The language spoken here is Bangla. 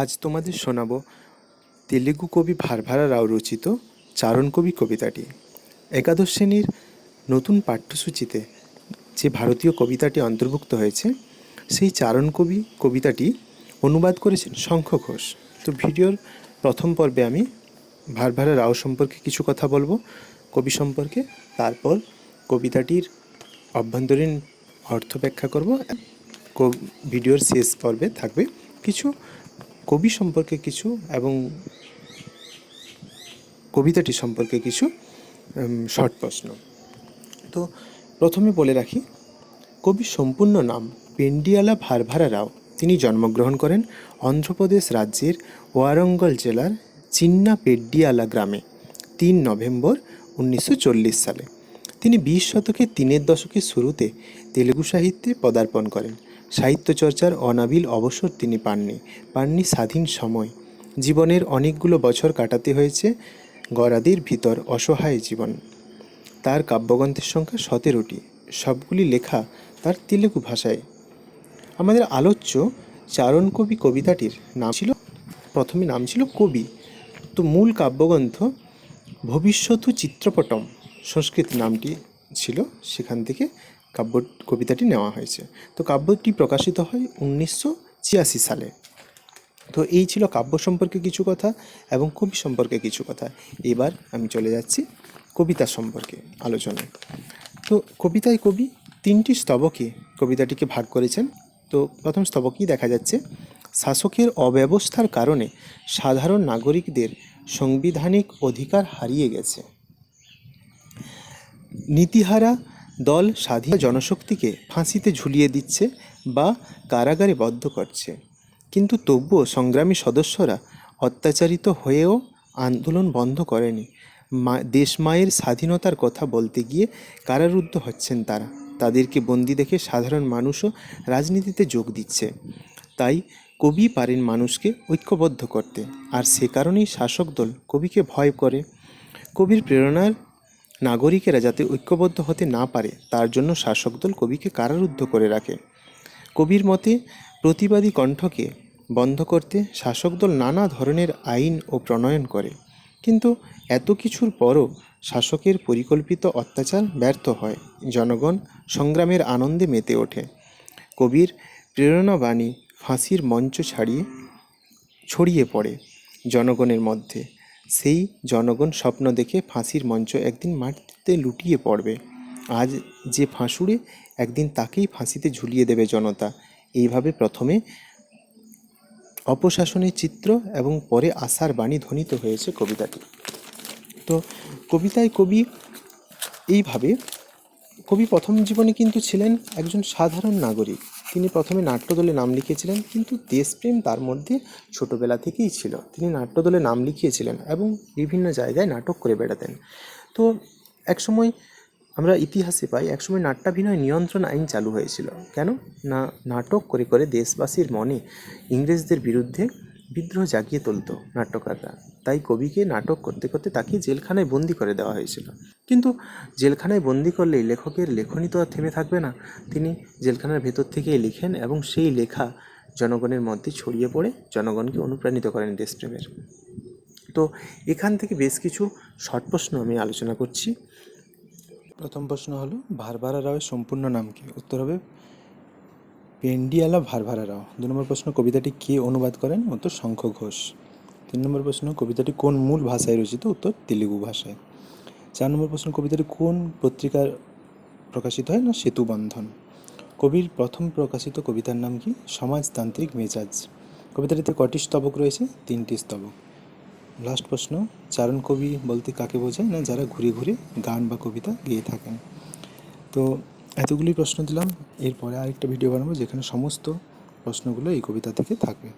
আজ তোমাদের শোনাব তেলেগু কবি ভারভারা রাও রচিত চারণ কবি কবিতাটি। একাদশ শ্রেণির নতুন পাঠ্যসূচিতে যে ভারতীয় কবিতাটি অন্তর্ভুক্ত হয়েছে, সেই চারণ কবি কবিতাটি অনুবাদ করেছেন শঙ্খ ঘোষ। তো ভিডিওর প্রথম পর্বে আমি ভারভারা রাও সম্পর্কে কিছু কথা বলব, কবি সম্পর্কে, তারপর কবিতাটির অভ্যন্তরীণ অর্থ ব্যাখ্যা করব। ভিডিওর শেষ পর্বে থাকবে কিছু কবি সম্পর্কে কিছু এবং কবিতাটি সম্পর্কে কিছু শর্ট প্রশ্ন। তো প্রথমে বলে রাখি কবির সম্পূর্ণ নাম পেন্ডিয়ালা ভারভারা রাও। তিনি জন্মগ্রহণ করেন অন্ধ্রপ্রদেশ রাজ্যের ওয়ারঙ্গল জেলার চিন্না পেড্ডিয়ালা গ্রামে, তিন নভেম্বর উনিশশো চল্লিশ সালে। তিনি বিশ শতকে তিনের দশকের শুরুতে তেলেগু সাহিত্যে পদার্পণ করেন। সাহিত্য চর্চার অনাবিল অবসর তিনি পাননি পাননি স্বাধীন সময়। জীবনের অনেকগুলো বছর কাটাতে হয়েছে গরাদের ভিতর অসহায় জীবন। তার কাব্যগ্রন্থের সংখ্যা সতেরোটি, সবগুলি লেখা তার তেলেগু ভাষায়। আমাদের আলোচ্য চারণ কবি কবিতাটির নাম ছিল, প্রথমে নাম ছিল কবি। তো মূল কাব্যগ্রন্থ ভবিষ্যৎ চিত্রপটম, সংস্কৃত নামটি ছিল সেখান থেকে কাব্য কবিতাটি নেওয়া হয়েছে। তো কাব্যটি প্রকাশিত হয় উনিশশো ছিয়াশি সালে। তো এই ছিল কাব্য সম্পর্কে কিছু কথা এবং কবি সম্পর্কে কিছু কথা। এবার আমি চলে যাচ্ছি কবিতা সম্পর্কে আলোচনায়। তো কবিতায় কবি তিনটি স্তবকে কবিতাটিকে ভাগ করেছেন। তো প্রথম স্তবকেই দেখা যাচ্ছে, শাসকের অব্যবস্থার কারণে সাধারণ নাগরিকদের সাংবিধানিক অধিকার হারিয়ে গেছে। নীতিহারা দল স্বাধীন জনশক্তিকে ফাঁসিতে ঝুলিয়ে দিচ্ছে বা কারাগারে বদ্ধ করছে। কিন্তু তবুও সংগ্রামী সদস্যরা অত্যাচারিত হয়েও আন্দোলন বন্ধ করেনি। মা দেশমায়ের স্বাধীনতার কথা বলতে গিয়ে কারারুদ্ধ হচ্ছেন তারা। তাদেরকে বন্দি দেখে সাধারণ মানুষও রাজনীতিতে যোগ দিচ্ছে। তাই কবি পারেন মানুষকে ঐক্যবদ্ধ করতে। আর সে কারণেই শাসক দল কবিকে ভয় করে। কবির প্রেরণার নাগরিকেরা যাতে ঐক্যবদ্ধ হতে না পারে, তার জন্য শাসক দল কবিকে কারারুদ্ধ করে রাখে। কবির মতে, প্রতিবাদী কণ্ঠকে বন্ধ করতে শাসক দল নানা ধরনের আইন ও প্রণয়ন করে। কিন্তু এত কিছুর পরও শাসকের পরিকল্পিত অত্যাচার ব্যর্থ হয়। জনগণ সংগ্রামের আনন্দে মেতে ওঠে। কবির প্রেরণাবাণী ফাঁসির মঞ্চ ছাড়িয়ে ছড়িয়ে পড়ে জনগণের মধ্যে। সেই জনগণ স্বপ্ন দেখে ফাঁসির মঞ্চ একদিন মাটিতে লুটিয়ে পড়বে। আজ যে ফাঁসুড়ে একদিন তাকেই ফাঁসিতে ঝুলিয়ে দেবে জনতা। এইভাবে প্রথমে অপশাসনের চিত্র এবং পরে আশার বাণী ধ্বনিত হয়েছে কবিতাটি তো কবিতায় কবি এইভাবে, কবি প্রথম জীবনে কিন্তু ছিলেন একজন সাধারণ নাগরিক। তিনি প্রথমে নাট্যদলে নাম লিখিয়েছিলেন, কিন্তু দেশপ্রেম তার মধ্যে ছোটোবেলা থেকেই ছিল। তিনি নাট্যদলে নাম লিখিয়েছিলেন এবং বিভিন্ন জায়গায় নাটক করে বেড়াতেন। তো একসময় আমরা ইতিহাসে পাই, একসময় নাট্যাভিনয় নিয়ন্ত্রণ আইন চালু হয়েছিল। কেন? না, নাটক করে করে দেশবাসীর মনে ইংরেজদের বিরুদ্ধে বিদ্রোহ জাগিয়ে তুলত নাট্যকাররা। তাই কবিকে নাটক করতে করতে তাকে জেলখানায় বন্দি করে দেওয়া হয়েছিল। কিন্তু জেলখানায় বন্দি করলেই লেখকের লেখনী তো আর থেমে থাকবে না। তিনি জেলখানার ভেতর থেকেই লিখেন এবং সেই লেখা জনগণের মধ্যে ছড়িয়ে পড়ে, জনগণকে অনুপ্রাণিত করেন দেশপ্রেমের। তো এখান থেকে বেশ কিছু শর্ট প্রশ্ন আমি আলোচনা করছি। প্রথম প্রশ্ন হলো, ভারভারা রাওয়ের সম্পূর্ণ নাম কি? উত্তর হবে, পেন্ডিয়ালা ভারভারা রাও। দু নম্বর প্রশ্ন, কবিতাটি কে অনুবাদ করেন? উত্তর, শঙ্খ ঘোষ। তিন নম্বর প্রশ্ন, কবিতাটি কোন মূল ভাষায় রচিত? উত্তর, তেলেগু ভাষায়। চার নম্বর প্রশ্ন কবিতাটি কোন পত্রিকার প্রকাশিত হয় না? সেতুবন্ধন কবির প্রথম প্রকাশিত কবিতার নাম কি? সমাজতান্ত্রিক মেজাজ। কবিতাটিতে কটি স্তবক রয়েছে? তিনটি স্তবক। লাস্ট প্রশ্ন, চারণ কবি বলতে কাকে বোঝায় না যারা ঘুরে ঘুরে গান বা কবিতা গেয়ে থাকেন? তো এতগুলি প্রশ্ন দিলাম, এরপরে আরেকটা ভিডিও বানাবো যেখানে সমস্ত প্রশ্নগুলো এই কবিতা থেকে থাকবে।